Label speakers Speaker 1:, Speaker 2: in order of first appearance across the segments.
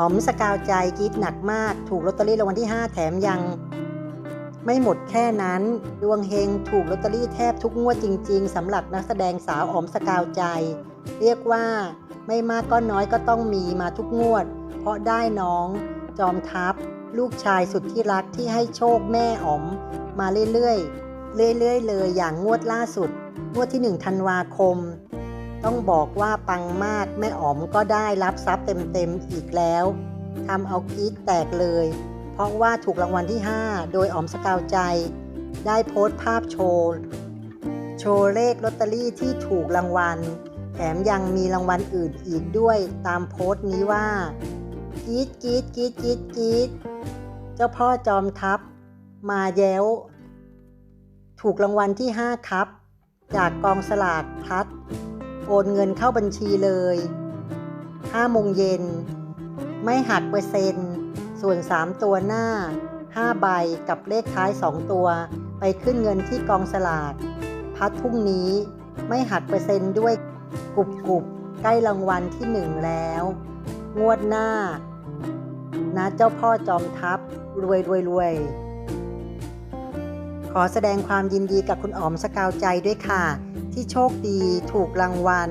Speaker 1: อ๋อมสกาวใจกรีดหนักมาก ถูกลอตเตอรี่รางวัลที่ 5 แถมยัง ไม่หมดแค่นั้น ดวงเฮงถูกลอตเตอรี่แทบทุกงวดจริง ๆสำหรับนักแสดงสาวอ๋อมสกาวใจ เรียกว่าไม่มากก็น้อยก็ต้องมีมาทุกงวด เพราะได้น้อง จอมทัพ ลูกชายสุดที่รักที่ให้โชคแม่อ๋อม มาเรื่อยๆเรื่อยๆเลยอย่างงวดล่าสุด งวดที่1ธันวาคม ต้องบอกว่าปังมากแม่อ๋อมก็ได้รับทรัพย์เต็มๆอีกแล้วทำเอากีดแตกเลย เพราะว่าถูกรางวัลที่ 5 โดยอ๋อมสกาวใจ ได้โพสต์ภาพโชว์โชว์เลขลอตเตอรี่ที่ถูกรางวัล แถมยังมีรางวัลอื่นอีกด้วยตามโพสต์นี้ว่ากีดกีดกีดกีดกีดเจ้าพ่อจอมทัพ มาแย้ว ถูกรางวัลที่ 5 ครับ จากกองสลากพลัด โอนเงินเข้าบัญชีเลย5โมงเย็น ไม่หักเปอร์เซ็นต์ ส่วน 3 ตัวหน้า 5 ใบกับเลขท้าย 2 ตัว ไปขึ้นเงินที่กองสลาก พัดพรุ่งนี้ไม่หักเปอร์เซ็นต์ด้วยกุบกุบใกล้รางวัลที่ 1 แล้ว งวดหน้า นะเจ้าพ่อจอมทัพ รวยรวยรวย ขอแสดงความยินดีกับคุณอ๋อมสกาวใจด้วยค่ะ ที่โชคดีถูกรางวัล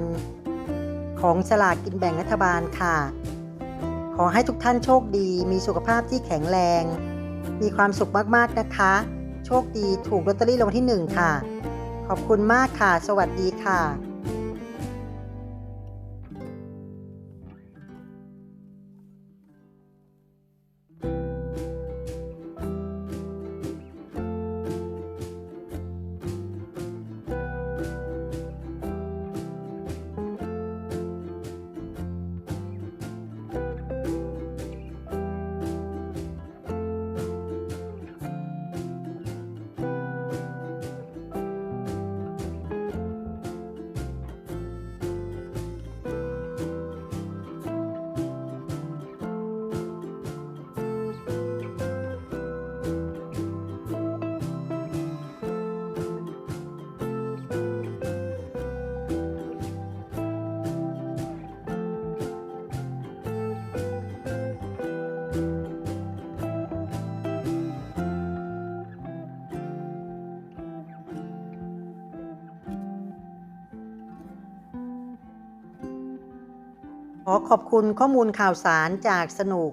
Speaker 1: ของสลากกินแบ่งรัฐบาลค่ะ ขอให้ทุกท่านโชคดีมีสุขภาพที่แข็งแรง มีความสุขมากๆนะคะ โชคดีถูกลอตเตอรี่รางวัลที่หนึ่งค่ะ ขอบคุณมากค่ะ สวัสดีค่ะ ขอขอบคุณข้อมูลข่าวสารจากสนุก